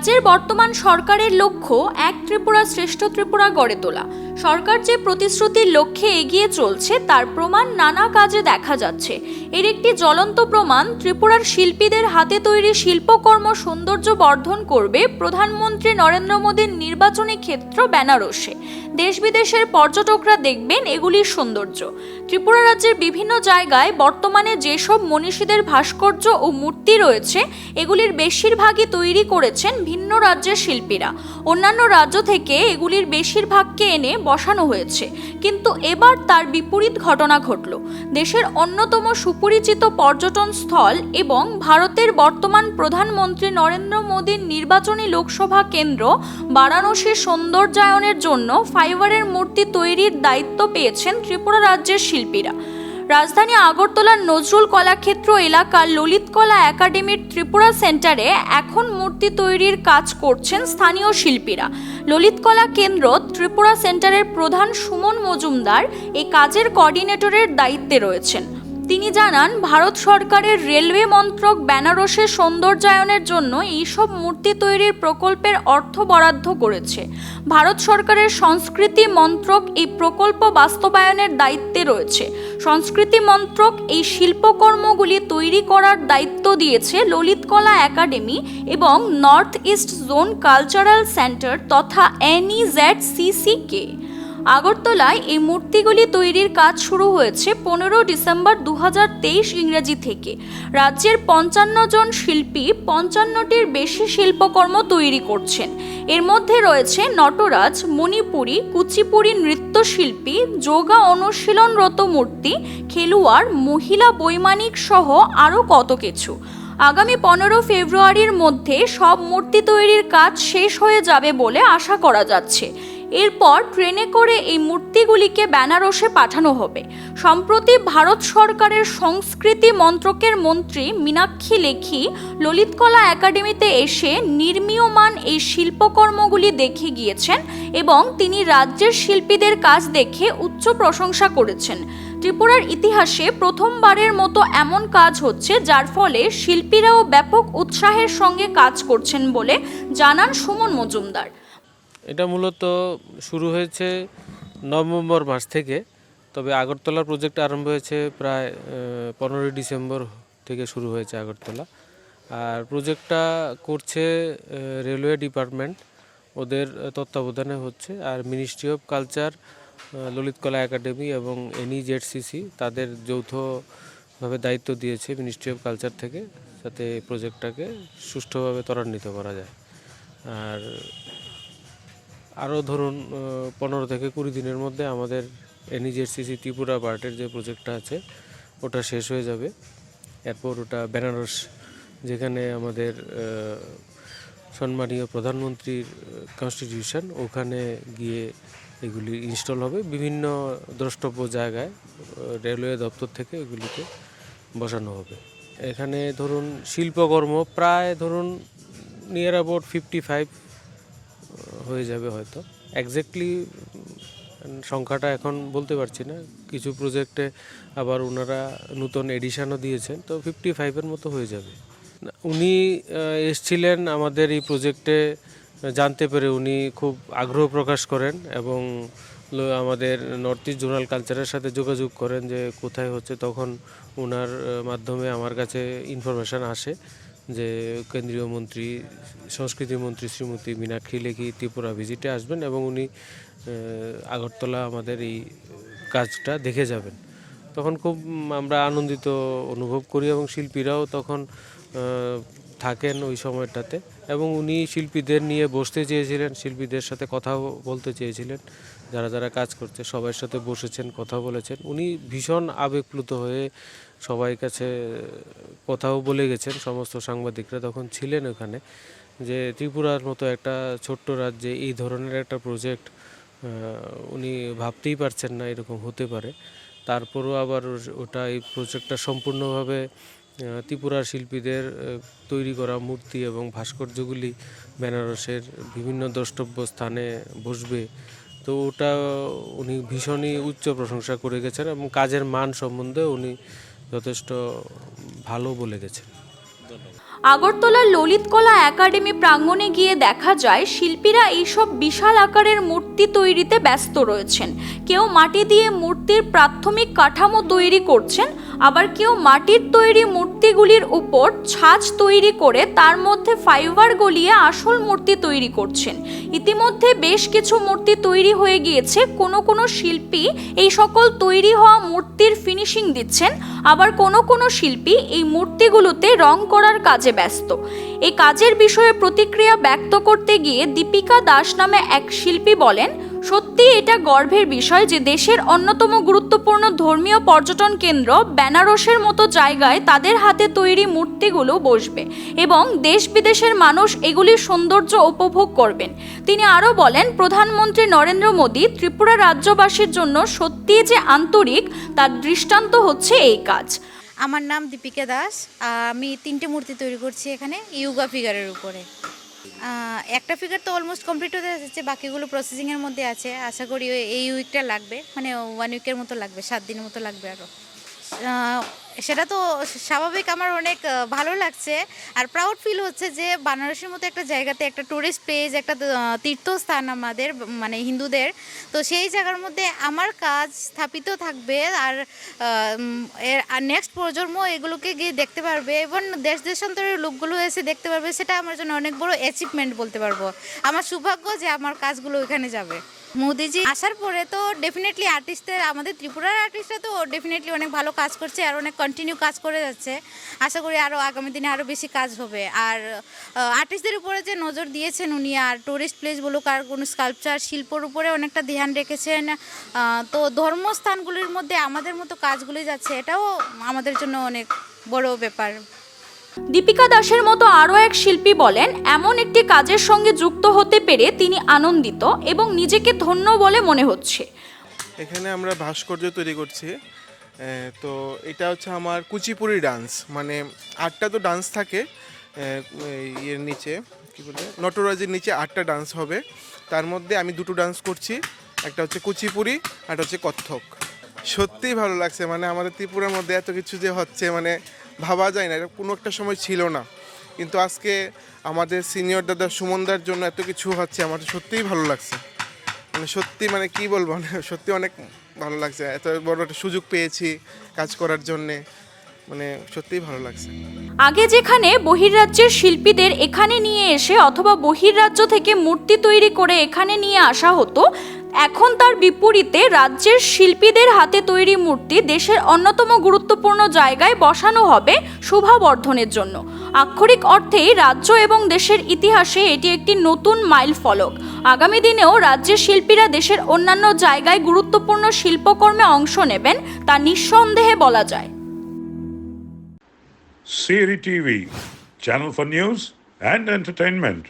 রাজ্যের বর্তমান সরকারের লক্ষ্য এক ত্রিপুরা শ্রেষ্ঠ ত্রিপুরা গড়ে তোলা। সরকার যে প্রতিশ্রুতির লক্ষ্যে এগিয়ে চলছে, তার প্রমাণ নানা কাজে দেখা যাচ্ছে। এর একটি জ্বলন্ত প্রমাণ, ত্রিপুরার শিল্পীদের হাতে তৈরি শিল্পকর্ম সৌন্দর্য বর্ধন করবে প্রধানমন্ত্রী নরেন্দ্র মোদীর নির্বাচনী ক্ষেত্র বেনারসে। দেশ বিদেশের পর্যটকরা দেখবেন এগুলির সৌন্দর্য। ত্রিপুরা রাজ্যের বিভিন্ন জায়গায় বর্তমানে যেসব মনীষীদের ভাস্কর্য ও মূর্তি রয়েছে, এগুলির বেশিরভাগই তৈরি করেছেন ভিন্ন রাজ্যের শিল্পীরা। অন্যান্য রাজ্য থেকে এগুলির বেশিরভাগকে এনে বসানো হয়েছে। কিন্তু এবার তার বিপরীত ঘটনা ঘটল। দেশের অন্যতম সুপরিচিত পর্যটন স্থল এবং ভারতের বর্তমান প্রধানমন্ত্রী নরেন্দ্র মোদীর নির্বাচনী লোকসভা কেন্দ্র বারাণসীর সৌন্দর্যায়নের জন্য ফাইবারের মূর্তি তৈরির দায়িত্ব পেয়েছেন ত্রিপুরা রাজ্যের শিল্পীরা। রাজধানী আগরতলার নজরুল কলাক্ষেত্র এলাকার ললিত কলা একাডেমির ত্রিপুরা সেন্টারে এখন মূর্তি তৈরির কাজ করছেন স্থানীয় শিল্পীরা। ললিত কলা কেন্দ্র ত্রিপুরা সেন্টারের প্রধান সুমন মজুমদার এই কাজের কোঅর্ডিনেটরের দায়িত্বে রয়েছেন। তিনি জানান, ভারত সরকারের রেলওয়ে মন্ত্রক বেনারসের সৌন্দর্যায়নের জন্য এইসব মূর্তি তৈরির প্রকল্পের অর্থ বরাদ্দ করেছে। ভারত সরকারের সংস্কৃতি মন্ত্রক এই প্রকল্প বাস্তবায়নের দায়িত্বে রয়েছে। সংস্কৃতি মন্ত্রক এই শিল্পকর্মগুলি তৈরি করার দায়িত্ব দিয়েছে ললিত কলা একাডেমি এবং north east zone cultural centre তথা এনইজেড সিসিকে আগরতলায় এই মূর্তিগুলি তৈরির কাজ শুরু হয়েছে পনেরো ডিসেম্বর দু হাজার তেইশ ইংরেজি থেকে। রাজ্যের পঞ্চান্ন জন শিল্পী পঞ্চান্নটির বেশি শিল্পকর্ম তৈরি করছেন। এর মধ্যে রয়েছে নটরাজ, মণিপুরী, কুচিপুড়ি নৃত্যশিল্পী, যোগা অনুশীলনরত মূর্তি, খেলোয়াড়, মহিলা বৈমানিক সহ আরও কত কিছু। আগামী পনেরো ফেব্রুয়ারির মধ্যে সব মূর্তি তৈরির কাজ শেষ হয়ে যাবে বলে আশা করা যাচ্ছে। এরপর ট্রেনে করে এই মূর্তিগুলিকে বেনারসে পাঠানো হবে। সম্প্রতি ভারত সরকারের সংস্কৃতি মন্ত্রকের মন্ত্রী মীনাক্ষী লেখি ললিতকলা একাডেমিতে এসে নির্মীয়মান এই শিল্পকর্মগুলি দেখে গিয়েছেন এবং তিনি রাজ্যের শিল্পীদের কাজ দেখে উচ্চ প্রশংসা করেছেন। ত্রিপুরার ইতিহাসে প্রথমবারের মতো এমন কাজ হচ্ছে যার ফলে শিল্পীরাও ব্যাপক উৎসাহের সঙ্গে কাজ করছেন বলে জানান সুমন মজুমদার। এটা মূলত শুরু হয়েছে নভেম্বর মাস থেকে, তবে আগরতলা প্রজেক্ট আরম্ভ হয়েছে প্রায় পনেরোই ডিসেম্বর থেকে শুরু হয়েছে আগরতলা। আর প্রজেক্টটা করছে রেলওয়ে ডিপার্টমেন্ট ওদের তত্ত্বাবধানে হচ্ছে। আর ministry of culture Lalit Kala academy এবং এনইজেডসিসি তাদের যৌথভাবে দায়িত্ব দিয়েছে মিনিস্ট্রি অফ কালচার থেকে, যাতে প্রজেক্টটাকে সুষ্ঠুভাবে ত্বরান্বিত করা যায়। আর আরও ধরুন পনেরো থেকে কুড়ি দিনের মধ্যে আমাদের এনইজেডসিসি ত্রিপুরা পার্টের যে প্রজেক্টটা আছে, ওটা শেষ হয়ে যাবে। এরপর ওটা বেনারস, যেখানে আমাদের সম্মানীয় প্রধানমন্ত্রীর কনস্টিটিউশন ওখানে গিয়ে এগুলি ইনস্টল হবে। বিভিন্ন দ্রষ্টব্য জায়গায় রেলওয়ে দপ্তর থেকে এগুলিকে বসানো হবে। এখানে ধরুন, শিল্পকর্ম প্রায় ধরুন নিয়ার অ্যাবাউট ফিফটি ফাইভ হয়ে যাবে হয়তো। একজ্যাক্টলি সংখ্যাটা এখন বলতে পারছি না। কিছু প্রজেক্টে আবার ওনারা নতুন এডিশানও দিয়েছেন, তো ফিফটি ফাইভের মতো হয়ে যাবে। উনি এসছিলেন আমাদের এই প্রজেক্টে জানতে পেরে উনি খুব আগ্রহ প্রকাশ করেন এবং আমাদের নর্থ ইস্ট জোনাল কালচারের সাথে যোগাযোগ করেন যে কোথায় হচ্ছে, তখন ওনার মাধ্যমে আমার কাছে ইনফরমেশান আসে। যে কেন্দ্রীয় মন্ত্রী, সংস্কৃতি মন্ত্রী শ্রীমতী মীনাক্ষী লেখি ত্রিপুরা ভিজিটে আসবেন এবং উনি আগরতলা আমাদের এই কাজটা দেখে যাবেন। তখন খুব আমরা আনন্দিত অনুভব করি এবং শিল্পীরাও তখন থাকেন ওই সময়টাতে এবং উনি শিল্পীদের নিয়ে বসতে চেয়েছিলেন, শিল্পীদের সাথে কথা বলতে চেয়েছিলেন। যারা যারা কাজ করছে সবার সাথে বসেছেন, কথা বলেছেন। উনি ভীষণ আবেগপ্লুত হয়ে সবাই কাছে কথাও বলে গেছেন। সমস্ত সাংবাদিকরা তখন ছিলেন ওখানে যে ত্রিপুরার মতো একটা ছোট্ট রাজ্যে এই ধরনের একটা প্রজেক্ট উনি ভাবতেই পারছেন না এরকম হতে পারে। তারপরও আবার ওটা এই প্রজেক্টটা সম্পূর্ণভাবে ত্রিপুরার শিল্পীদের তৈরি করা মূর্তি এবং ভাস্কর্যগুলি বেনারসের বিভিন্ন দ্রষ্টব্য স্থানে বসবে। তো ওটা উনি ভীষণই উচ্চ প্রশংসা করে গেছেন এবং কাজের মান সম্বন্ধে উনি যথেষ্ট ভালো বলে গেছেন। আগরতলার ললিতকলা একাডেমি প্রাঙ্গণে গিয়ে দেখা যায়, শিল্পীরা এইসব বিশাল আকারের মূর্তি তৈরিতে ব্যস্ত রয়েছেন। কেউ মাটি দিয়ে মূর্তির প্রাথমিক কাঠামো তৈরি করছেন, আবার কেউ মাটির তৈরি মূর্তিগুলির উপর ছাঁচ তৈরি করে তার মধ্যে ফাইবার গলিয়ে আসল মূর্তি তৈরি করছেন। ইতিমধ্যে বেশ কিছু মূর্তি তৈরি হয়ে গিয়েছে, কোনো কোনো শিল্পী এই সকল তৈরি হওয়া মূর্তির ফিনিশিং দিচ্ছেন, আবার কোনো কোনো শিল্পী এই মূর্তিগুলোতে রং করার কাজে ব্যস্ত। এই কাজের বিষয়ে প্রতিক্রিয়া ব্যক্ত করতে গিয়ে দীপিকা দাস নামে এক শিল্পী বলেন সত্যি এটা গর্বের বিষয় যে দেশের অন্যতম গুরুত্বপূর্ণ ধর্মীয় পর্যটন কেন্দ্র বেনারসের মতো জায়গায় তাদের হাতে তৈরি মূর্তিগুলো বসবে এবং দেশ বিদেশের মানুষ এগুলির সৌন্দর্য উপভোগ করবেন। তিনি আরও বলেন, প্রধানমন্ত্রী নরেন্দ্র মোদী ত্রিপুরা রাজ্যবাসীর জন্য সত্যিই যে আন্তরিক, তার দৃষ্টান্ত হচ্ছে এই কাজ। আমার নাম দীপিকা দাস। আমি তিনটে মূর্তি তৈরি করছি এখানে ইয়োগা ফিগারের উপরে। একটা ফিগার তো অলমোস্ট কমপ্লিট হতে যাচ্ছে বাকিগুলো প্রসেসিংয়ের মধ্যে আছে। আশা করি এই উইকটা লাগবে মানে ওয়ান উইকের মতো লাগবে, সাত দিনের মতো লাগবে আরও সেটা তো স্বাভাবিক, আমার অনেক ভালো লাগছে। আর প্রাউড ফিল হচ্ছে যে বানারসের মতো একটা জায়গাতে একটা টুরিস্ট প্লেস একটা তীর্থস্থান আমাদের মানে হিন্দুদের। তো সেই জায়গার মধ্যে আমার কাজ স্থাপিত থাকবে আর আর নেক্সট প্রজন্ম এগুলোকে গিয়ে দেখতে পারবে। এবং দেশ দেশান্তরের লোকগুলো এসে দেখতে পারবে, সেটা আমার জন্য অনেক বড় অ্যাচিভমেন্ট বলতে পারব। আমার সৌভাগ্য যে আমার কাজগুলো ওইখানে যাবে। মোদিজি আসার পরে তো ডেফিনেটলি আর্টিস্টদের আমাদের ত্রিপুরার আর্টিস্টরা তো ডেফিনেটলি অনেক ভালো কাজ করছে আর অনেক কন্টিনিউ কাজ করে যাচ্ছে। আশা করি আরও আগামী দিনে আরও বেশি কাজ হবে। আর আর্টিস্টদের উপরে যে নজর দিয়েছেন উনি আর টুরিস্ট প্লেস বলুক আর কোনো স্কাল্পচার শিল্পর উপরে অনেকটা ধ্যান রেখেছেন তো ধর্মস্থানগুলির মধ্যে আমাদের মতো কাজগুলি যাচ্ছে এটাও আমাদের জন্য অনেক বড় ব্যাপার। দীপিকা দাসের মতো আরও এক শিল্পী বলেন এমন একটি কাজের সঙ্গে যুক্ত হতে পেরে তিনি আনন্দিত এবং নিজেকে ধন্য বলে মনে হচ্ছে। এখানে আমরা ভাস্কর্য তৈরি করছি। তো এটা হচ্ছে আমার কুচিপুরি ডান্স মানে আটটা তো ডান্স থাকে ইয়ের নিচে, কী বলে, নটরাজের নিচে আটটা ডান্স হবে, তার মধ্যে আমি দুটো ডান্স করছি, একটা হচ্ছে কুচিপুরি আর হচ্ছে কত্থক। সত্যিই ভালো লাগছে মানে আমাদের ত্রিপুরার মধ্যে এত কিছু যে হচ্ছে মানে ভাবা যায় না, এটা কোনো একটা সময় ছিল না। কিন্তু আজকে আমাদের সিনিয়র দাদা সুমনদার জন্য এত কিছু হচ্ছে, আমার সত্যিই ভালো লাগছে। মানে সত্যি মানে কি বলব মানে সত্যি অনেক ভালো লাগছে। এত বড় একটা সুযোগ পেয়েছি কাজ করার জন্যে। মানে সত্যিই ভালো লাগছে। আগে যেখানে বহির্রাজ্যের শিল্পীদের এখানে নিয়ে এসে অথবা বহির্রাজ্য থেকে মূর্তি তৈরি করে এখানে নিয়ে আসা হতো, এখন তার বিপরীতে রাজ্যের শিল্পীদের হাতে তৈরি মূর্তি দেশের অন্যতম গুরুত্বপূর্ণ জায়গায় বসানো হবে শোভাবর্ধনের জন্য। আক্ষরিক অর্থেই রাজ্য এবং দেশের ইতিহাসে এটি একটি নতুন মাইল ফলক আগামী দিনেও রাজ্যের শিল্পীরা দেশের অন্যান্য জায়গায় গুরুত্বপূর্ণ শিল্পকর্মে অংশ নেবেন তা নিঃসন্দেহে বলা যায় Siri TV, channel for news and entertainment.